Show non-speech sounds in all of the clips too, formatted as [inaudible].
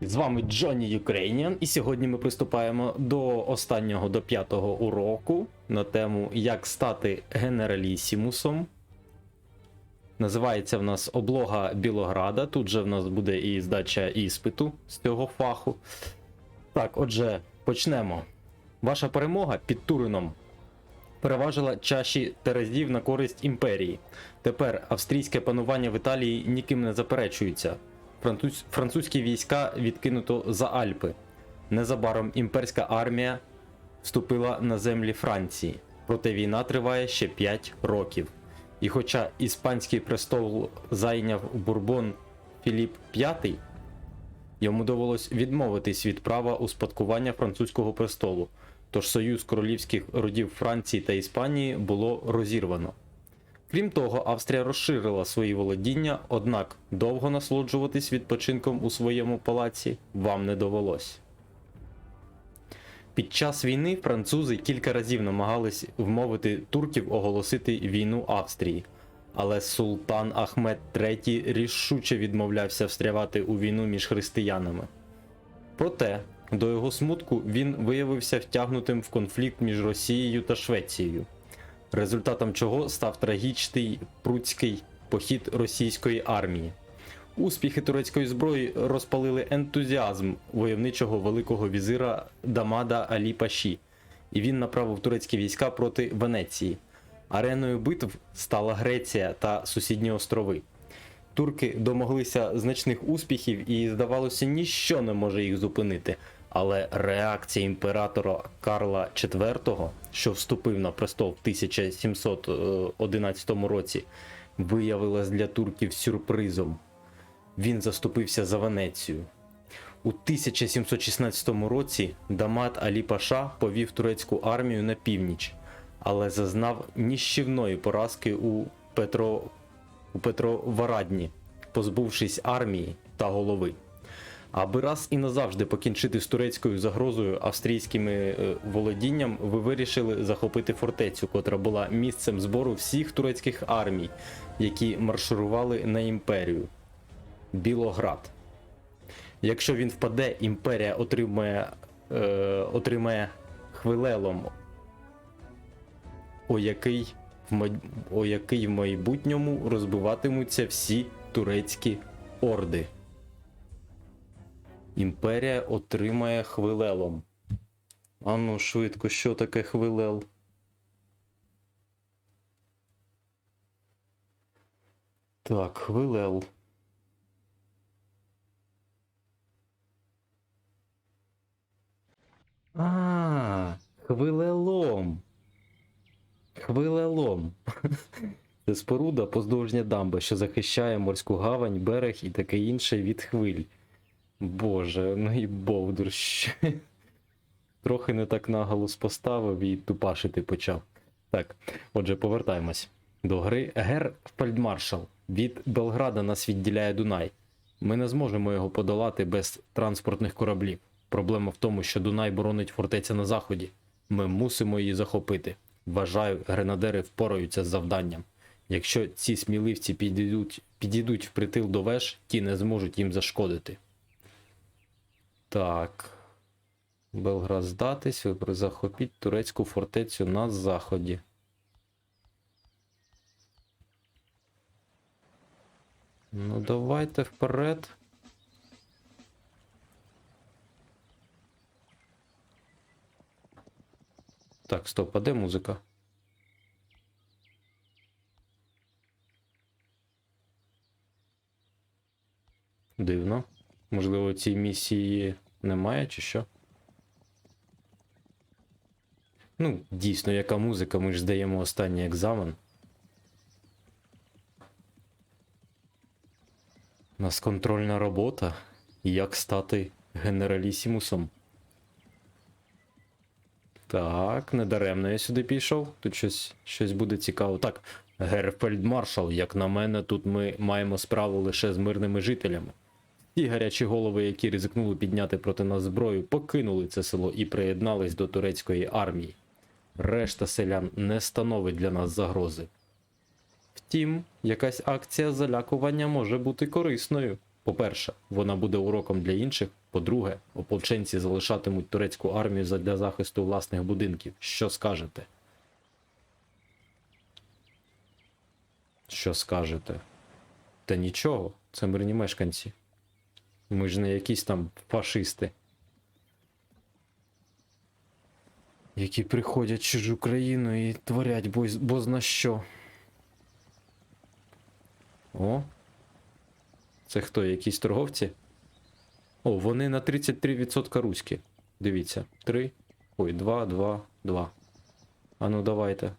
З вами Джонні Ukrainian, і сьогодні ми приступаємо до останнього до п'ятого уроку на тему Як стати генералісімусом. Називається в нас облога Білограда. Тут же в нас буде і здача іспиту з цього фаху. Так, отже, почнемо. Ваша перемога під Турином переважила чаші Терезів на користь імперії. Тепер австрійське панування в Італії ніким не заперечується. Француз... Французькі війська відкинуто за Альпи. Незабаром імперська армія вступила на землі Франції. Проте війна триває ще 5 років. І хоча іспанський престол зайняв Бурбон Філіп V, йому довелось відмовитись від права успадкування французького престолу, тож союз королівських родів Франції та Іспанії було розірвано. Крім того, Австрія розширила свої володіння, однак довго насолоджуватись відпочинком у своєму палаці вам не довелось. Під час війни французи кілька разів намагались вмовити турків оголосити війну Австрії, але султан Ахмед III рішуче відмовлявся встрявати у війну між християнами. Проте, до його смутку, він виявився втягнутим в конфлікт між Росією та Швецією результатом чого став трагічний пруцький похід російської армії. Успіхи турецької зброї розпалили ентузіазм войовничого великого візира Дамада Алі Паші, і він направив турецькі війська проти Венеції. Ареною битв стала Греція та сусідні острови. Турки домоглися значних успіхів, і, здавалося, ніщо не може їх зупинити. Але реакція імператора Карла IV, що вступив на престол в 1711 році, виявилась для турків сюрпризом. Він заступився за Венецію. У 1716 році Дамат Алі Паша повів турецьку армію на північ, але зазнав ніщівної поразки у Петро у Петроварадні, позбувшись армії та голови. Аби раз і назавжди покінчити з турецькою загрозою австрійськими е, володінням, ви вирішили захопити фортецю, котра була місцем збору всіх турецьких армій, які марширували на імперію Білоград. Якщо він впаде, імперія отримає, е, отримає хвилелом, о який, в о який в майбутньому розбиватимуться всі турецькі орди. Імперія отримає хвилелом. Ану, швидко, що таке хвилел? Так, хвилел. А, хвилелом. Хвилелом. [laughs] Це споруда поздовжня дамба, що захищає морську гавань, берег і таке інше від хвиль. Боже, ну і Бовдур ще. Трохи не так наголос поставив і тупашити почав. Так, отже, повертаємось до гри. Гер Фельдмаршал. Від Белграда нас відділяє Дунай. Ми не зможемо його подолати без транспортних кораблів. Проблема в тому, що Дунай боронить фортеця на заході. Ми мусимо її захопити. Вважаю, гренадери впораються з завданням. Якщо ці сміливці підійдуть, підійдуть впритил до веж, ті не зможуть їм зашкодити. Так. Белград здатись, ви захопіть турецьку фортецю на заході. Ну, давайте вперед. Так, стоп, а де музика? Дивно. Можливо, цій місії немає чи що? Ну, дійсно, яка музика, ми ж здаємо останній екзамен. У нас контрольна робота. Як стати генералісімусом. Так, недаремно я сюди пішов. Тут щось, щось буде цікаво. Так, Герфельдмаршал, як на мене, тут ми маємо справу лише з мирними жителями. Ті гарячі голови, які ризикнули підняти проти нас зброю, покинули це село і приєднались до турецької армії. Решта селян не становить для нас загрози. Втім, якась акція залякування може бути корисною. По-перше, вона буде уроком для інших. По-друге, ополченці залишатимуть турецьку армію для захисту власних будинків. Що скажете? Що скажете? Та нічого, це мирні мешканці. Ми ж не якісь там фашисти. Які приходять в чужу країну і творять бо, бозна що. О. Це хто? Якісь торговці? О, вони на 33% руські. Дивіться. 3. Ой, 2, 2, 2. А ну давайте.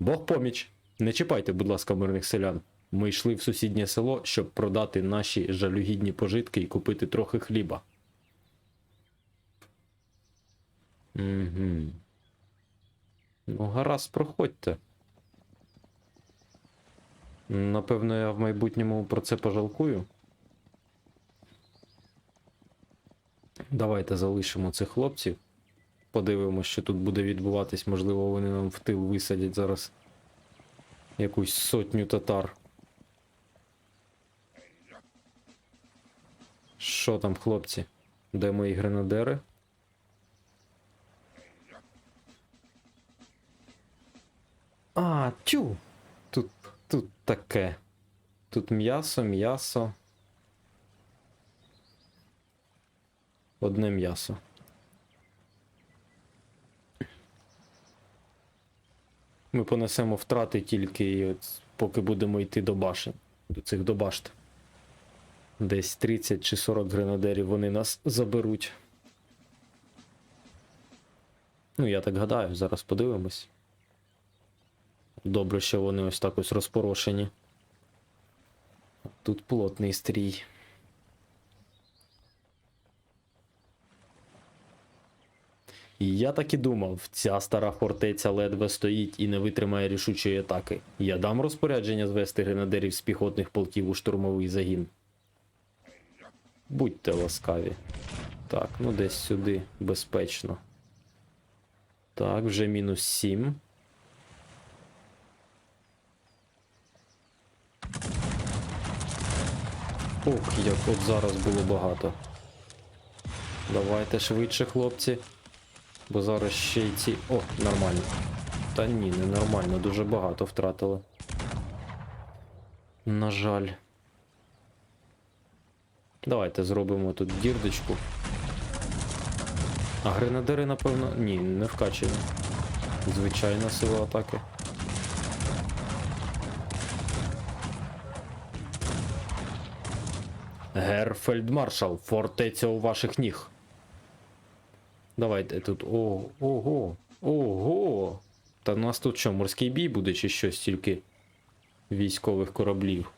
Бог поміч. Не чіпайте, будь ласка, мирних селян. Ми йшли в сусіднє село, щоб продати наші жалюгідні пожитки і купити трохи хліба. Угу. Ну, гаразд, проходьте. Напевно, я в майбутньому про це пожалкую. Давайте залишимо цих хлопців. Подивимося, що тут буде відбуватись. Можливо, вони нам в тил висадять зараз якусь сотню татар. Що там, хлопці? Де мої гренадери? А, тю! Тут, тут таке. Тут м'ясо, м'ясо. Одне м'ясо. Ми понесемо втрати тільки поки будемо йти до башен. До цих до башт. Десь 30 чи 40 гренадерів вони нас заберуть. Ну, я так гадаю, зараз подивимось. Добре, що вони ось так ось розпорошені. Тут плотний стрій. І я так і думав, ця стара фортеця ледве стоїть і не витримає рішучої атаки. Я дам розпорядження звести гренадерів з піхотних полків у штурмовий загін. Будьте ласкаві. Так, ну десь сюди безпечно. Так, вже мінус 7. Ох, як от зараз було багато. Давайте швидше, хлопці. Бо зараз ще й ці. О, нормально. Та ні, не нормально, дуже багато втратили. На жаль. Давайте зробимо тут дірдочку. А гренадери, напевно. Ні, не вкачені. Звичайна сила атаки. Гер фельдмаршал, фортеця у ваших ніг. Давайте тут. О, ого. Ого. Та у нас тут що, морський бій буде, чи що стільки військових кораблів?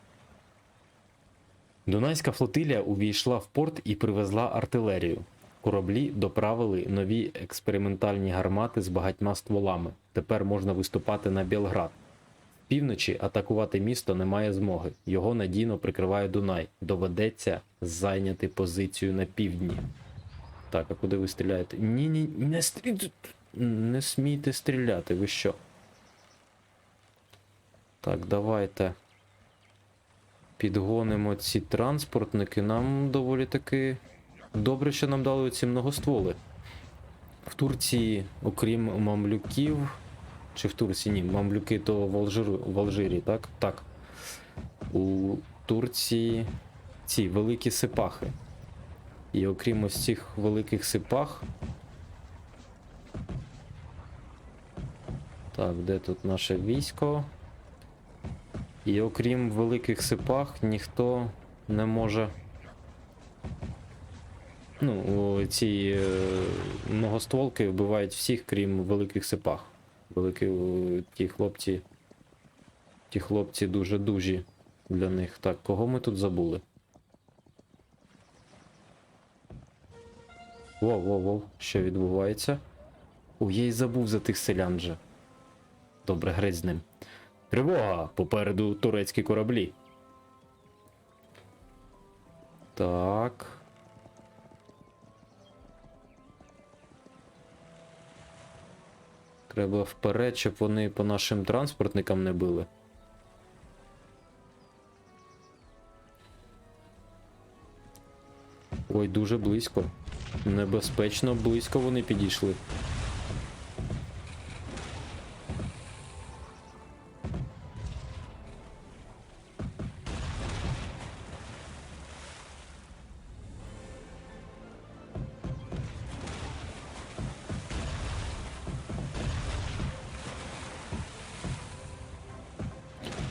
Дунайська флотилія увійшла в порт і привезла артилерію. Кораблі доправили нові експериментальні гармати з багатьма стволами. Тепер можна виступати на Білград. Півночі атакувати місто немає змоги. Його надійно прикриває Дунай. Доведеться зайняти позицію на півдні. Так, а куди ви стріляєте? Ні, ні, не стріляйте. Не смійте стріляти, ви що? Так, давайте. Підгонимо ці транспортники. Нам доволі таки добре, що нам дали ці многостволи. В Турції, окрім мамлюків. Чи в Турції? Ні, мамлюки то в, Алжиру, в Алжирі, так? Так. У Турції ці великі сипахи. І окрім ось цих великих сипах. Так, де тут наше військо? І окрім великих сипах, ніхто не може. Ну, ці е, многостволки вбивають всіх, крім великих сипах. Великі ті хлопці. Ті хлопці дуже дужі для них. Так, кого ми тут забули? Воу, воу, воу, що відбувається? О, я й забув за тих селян же. Добре, греть з ним. Тривога! Попереду турецькі кораблі. Так. Треба вперед, щоб вони по нашим транспортникам не били. Ой, дуже близько. Небезпечно близько вони підійшли.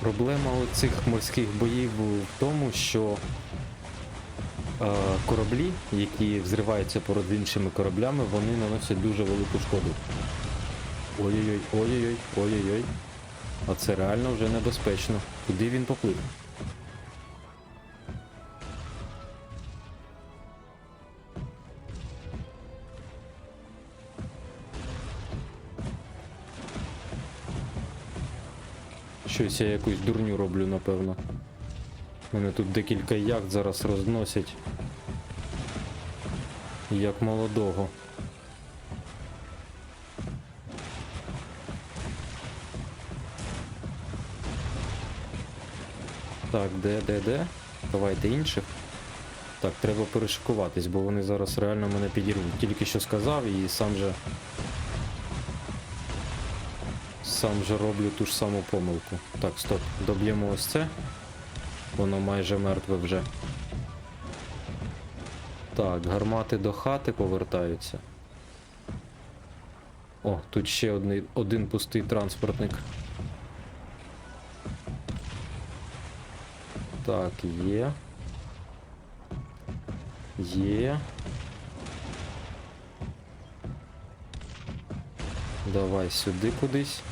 Проблема цих морських боїв в тому, що е, кораблі, які взриваються поряд іншими кораблями, вони наносять дуже велику шкоду. Ой-ой-ой, ой-ой-ой, ой-ой-ой. А це реально вже небезпечно. Куди він поплив? Щось я якусь дурню роблю, напевно. Мене тут декілька яхт зараз розносять. Як молодого. Так, де, де, де? Давайте інших. Так, треба перешикуватись, бо вони зараз реально мене підірвуть. Тільки що сказав і сам же. Сам же роблю ту ж саму помилку. Так, стоп, доб'ємо ось це. Воно майже мертве вже. Так, гармати до хати повертаються. О, тут ще один, один пустий транспортник. Так, є. Є. Давай сюди кудись.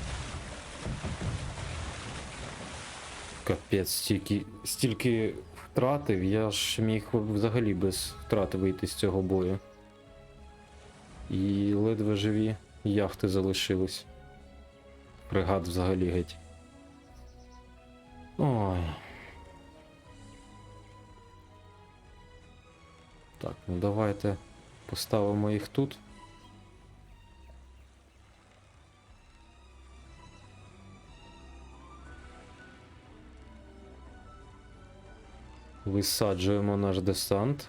Капець, стільки, стільки втратив, я ж міг взагалі без втрати вийти з цього бою. І ледве живі яхти залишились. Фрегат взагалі геть. Ой. Так, ну давайте поставимо їх тут. Висаджуємо наш десант.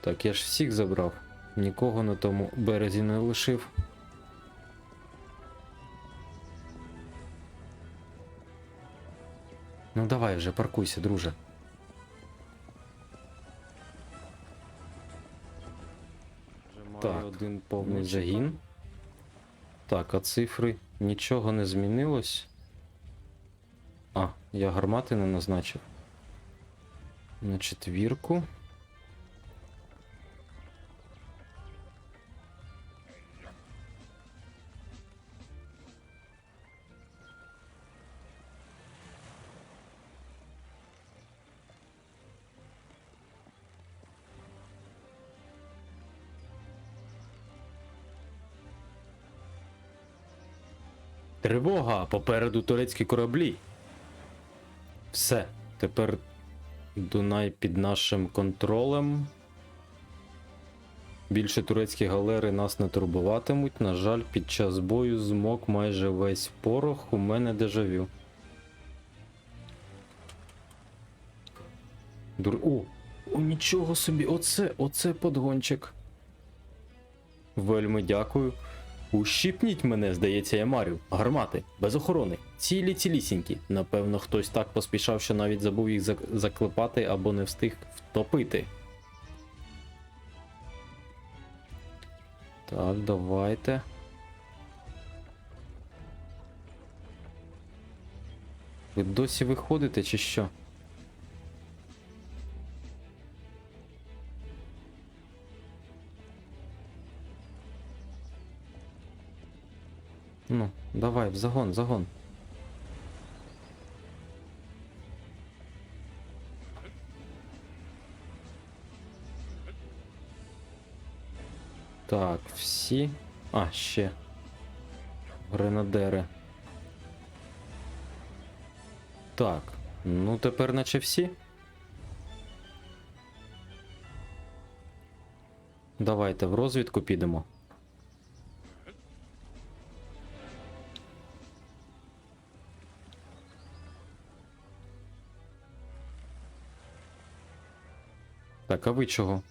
Так, я ж всіх забрав. Нікого на тому березі не лишив. Ну давай вже паркуйся, друже. Так, один повний загін. Так, а цифри нічого не змінилось. Я гармати не назначив. На четвірку. Тривога! Попереду турецькі кораблі. Все. Тепер Дунай під нашим контролем. Більше турецькі галери нас не турбуватимуть. На жаль, під час бою змок майже весь порох. У мене дежавю. Дур... О! О, нічого собі! Оце, оце подгончик. Вельми дякую. Ущипніть мене, здається, я марю. Гармати, без охорони. Цілі цілісінькі. Напевно, хтось так поспішав, що навіть забув їх зак- заклепати або не встиг втопити. Так, давайте. Ви досі виходите чи що? Ну, давай, в загон, в загон. Так, всі. А, ще. Гренадери. Так, ну тепер наче всі. Давайте в розвідку підемо. Так, а ви чого?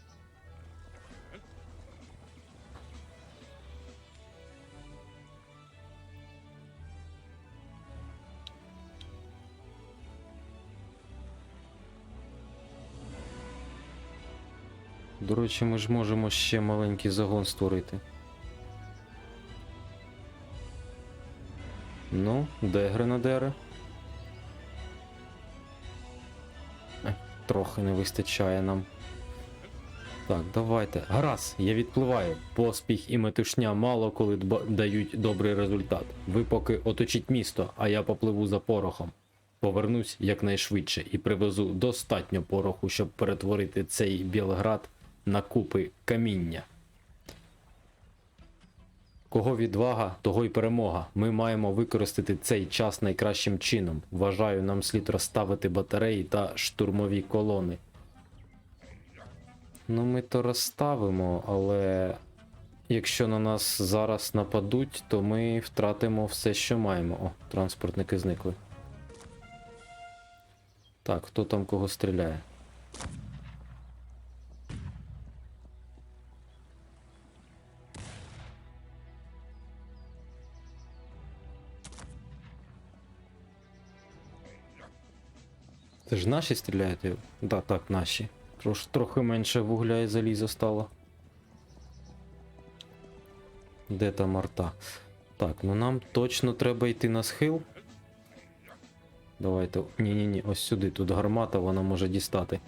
До речі, ми ж можемо ще маленький загон створити. Ну, де гренадери? Трохи не вистачає нам. Так, давайте. Гаразд, я відпливаю. Поспіх і метушня мало коли дають добрий результат. Ви поки оточіть місто, а я попливу за порохом. Повернусь якнайшвидше і привезу достатньо пороху, щоб перетворити цей Білград на купи каміння. Кого відвага, того й перемога. Ми маємо використати цей час найкращим чином. Вважаю, нам слід розставити батареї та штурмові колони. Ну, ми то розставимо, але якщо на нас зараз нападуть, то ми втратимо все, що маємо. О, транспортники зникли. Так, хто там кого стріляє? Це ж наші стріляєте? Да, так, наші. Трош, трохи менше вугля і заліза стало. Де там арта? Так, ну нам точно треба йти на схил. Давайте. Ні-ні-ні, ось сюди. Тут гармата, вона може дістати.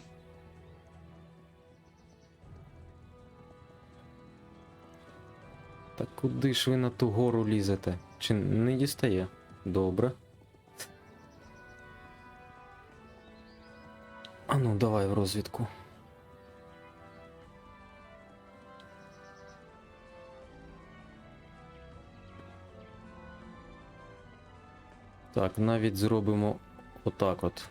Так куди ж ви на ту гору лізете? Чи не дістає? Добре. А ну, давай в розвідку. Так, навіть зробимо отак от.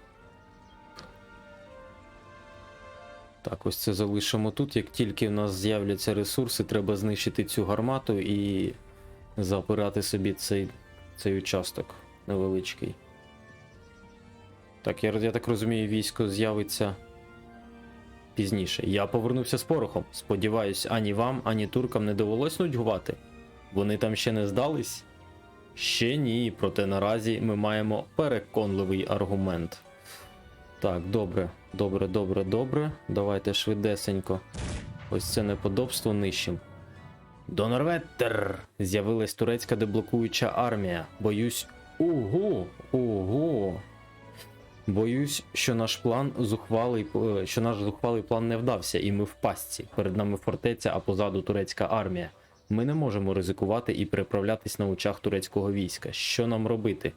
Так, ось це залишимо тут. Як тільки в нас з'являться ресурси, треба знищити цю гармату і запирати собі цей, цей участок невеличкий. Так, я, я так розумію, військо з'явиться пізніше. Я повернувся з порохом. Сподіваюсь, ані вам, ані туркам не довелось нудьгувати. Вони там ще не здались? Ще ні, проте наразі ми маємо переконливий аргумент. Так, добре, добре, добре, добре. Давайте швидесенько. Ось це неподобство нищим. Донорветтер! З'явилась турецька деблокуюча армія. Боюсь. Ого! Ого! Боюсь, що наш план зухвалий, е, що наш зухвалий план не вдався, і ми в пастці. Перед нами фортеця, а позаду турецька армія. Ми не можемо ризикувати і переправлятись на очах турецького війська. Що нам робити?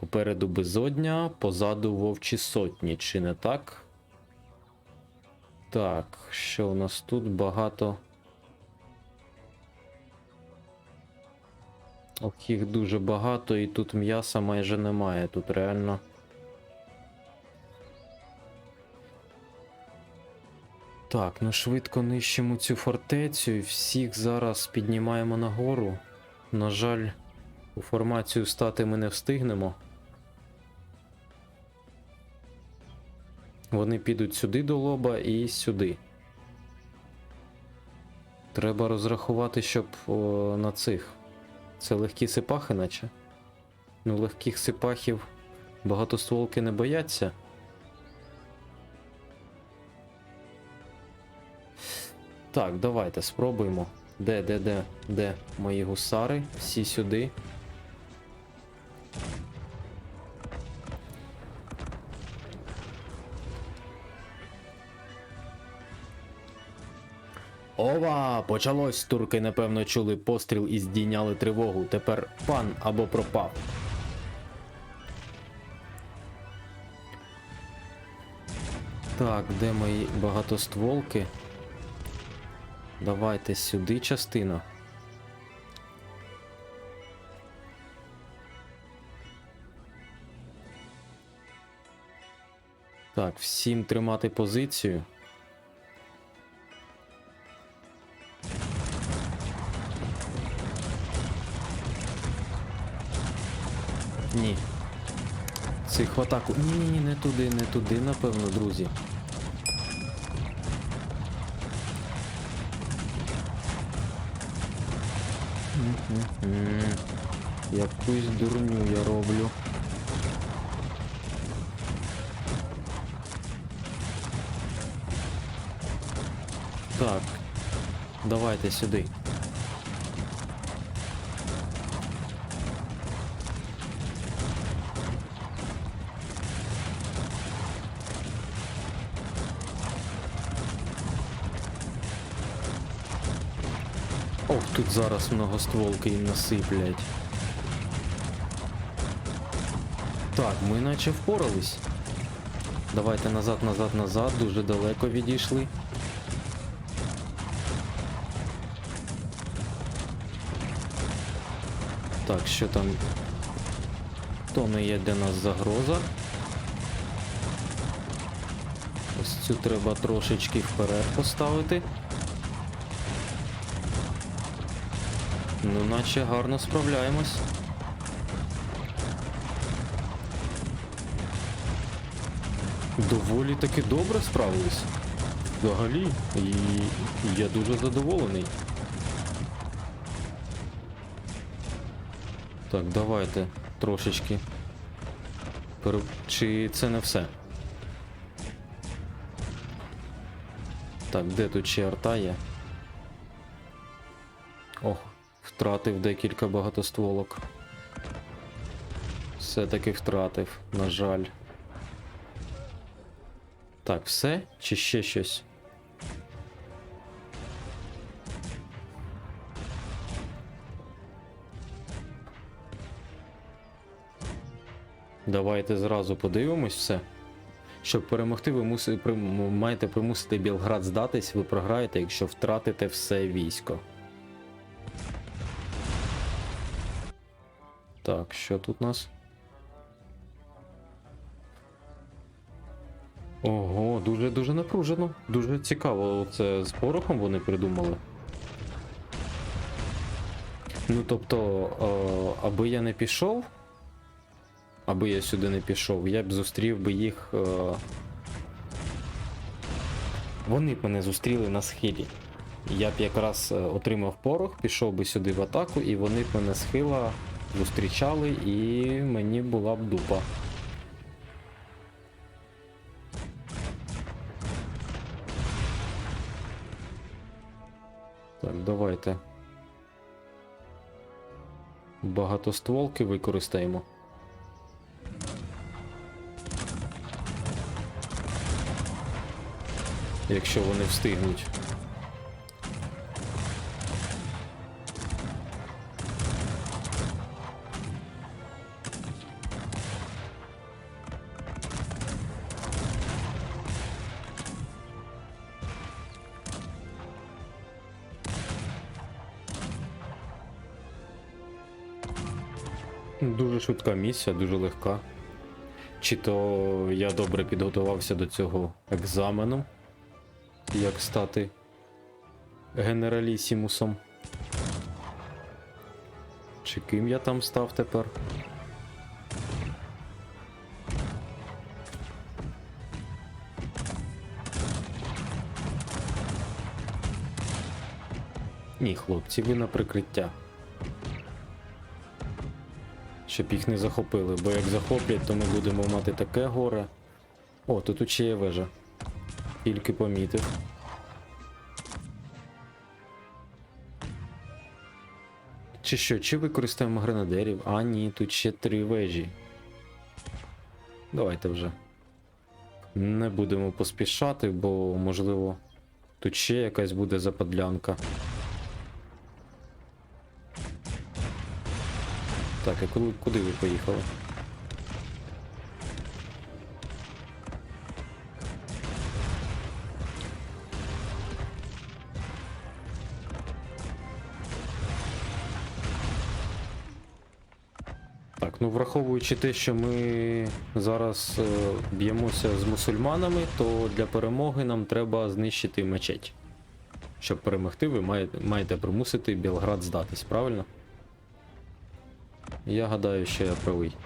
Попереду безодня, позаду вовчі сотні, чи не так? Так, що у нас тут багато. Ох, їх дуже багато, і тут м'яса майже немає. Тут реально. Так, ну швидко нищимо цю фортецю і всіх зараз піднімаємо нагору. На жаль, у формацію стати ми не встигнемо. Вони підуть сюди до лоба і сюди. Треба розрахувати, щоб о, на цих. Це легкі сипахи, наче. Ну, легких сипахів багатостволки не бояться. Так, давайте спробуємо. Де, де, де, де мої гусари? Всі сюди. Ова! Почалось! Турки, напевно, чули постріл і здійняли тривогу. Тепер пан або пропав. Так, де мої багатостволки? Давайте сюди частина. Так, всім тримати позицію. Ні. Цих в атаку. Ні, ні, ні, не туди, не туди, напевно, друзі. Якусь дурню я роблю. Так, давайте сюди. Ох, тут зараз многостволки їм насиплять. Так, ми наче впорались. Давайте назад, назад, назад, дуже далеко відійшли. Так, що там? То не є для нас загроза. Ось цю треба трошечки вперед поставити. Наче гарно справляємось. Доволі таки добре справились. Взагалі, і я дуже задоволений. Так, давайте трошечки. Чи це не все? Так, де тут ще арта є? Ох, втратив декілька багатостволок. Все-таки втратив, на жаль. Так, все? Чи ще щось? Давайте зразу подивимось все. Щоб перемогти, ви муси, при, маєте примусити Білград здатись, ви програєте, якщо втратите все військо. Так, що тут у нас? Ого, дуже дуже напружено. Дуже цікаво, це з порохом вони придумали. Ну тобто, е, аби я не пішов, аби я сюди не пішов, я б зустрів би їх. Е... Вони б мене зустріли на схилі. Я б якраз е, отримав порох, пішов би сюди в атаку, і вони б мене схила зустрічали, і мені була б дупа. Так, давайте. Багатостволки використаємо. Якщо вони встигнуть. Дуже швидка місія, дуже легка. Чи то я добре підготувався до цього екзамену, як стати генералісімусом. Чи ким я там став тепер? Ні, хлопці, ви на прикриття. Щоб їх не захопили, бо як захоплять, то ми будемо мати таке горе. О, тут ще є вежа. Тільки помітив. Чи що, чи використаємо гренадерів? А ні, тут ще три вежі. Давайте вже. Не будемо поспішати, бо можливо тут ще якась буде западлянка. Так, а коли, куди ви поїхали? Так, ну враховуючи те, що ми зараз е, б'ємося з мусульманами, то для перемоги нам треба знищити мечеть. Щоб перемогти, ви маєте, маєте примусити Білград здатись, правильно? Я гадаю, що я правий.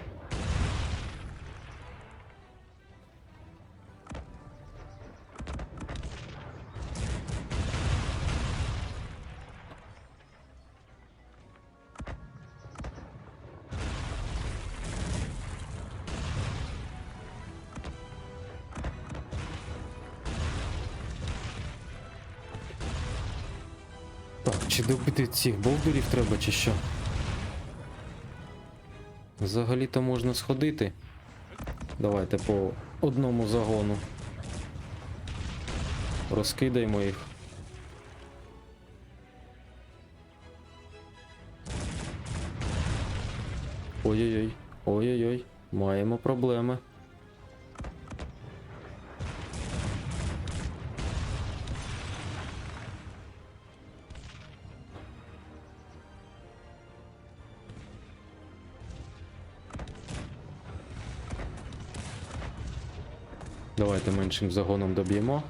Так, чи добити цих болдерів треба, чи що? Взагалі-то можна сходити. Давайте по одному загону. Розкидаємо їх. Ой-ой-ой, ой-ой-ой, маємо проблеми. Меншим загоном доб'ємо.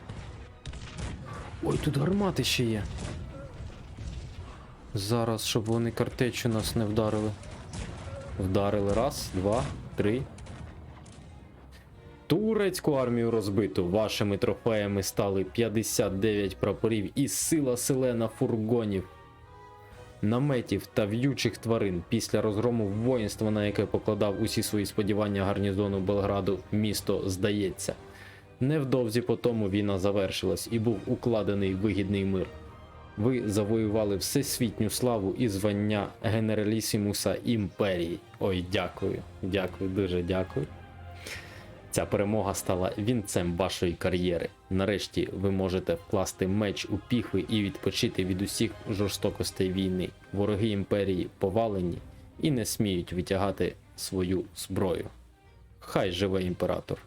Ой, тут гармати ще є. Зараз, щоб вони картечу нас не вдарили. Вдарили раз, два, три. Турецьку армію розбито. Вашими трофеями стали 59 прапорів і сила селена фургонів, наметів та в'ючих тварин після розгрому воїнства, на яке покладав усі свої сподівання гарнізону Белграду, місто здається. Невдовзі по тому війна завершилась і був укладений вигідний мир. Ви завоювали всесвітню славу і звання генералісімуса імперії. Ой, дякую, дякую, дуже дякую. Ця перемога стала вінцем вашої кар'єри. Нарешті ви можете вкласти меч у піхви і відпочити від усіх жорстокостей війни. Вороги імперії повалені і не сміють витягати свою зброю. Хай живе імператор.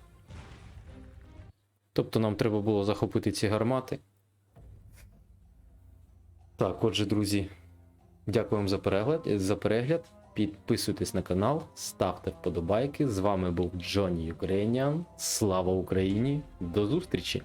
Тобто нам треба було захопити ці гармати. Так, отже, друзі, дякую вам за перегляд. За перегляд. Підписуйтесь на канал, ставте вподобайки. З вами був Джонні Ukrainian. Слава Україні! До зустрічі!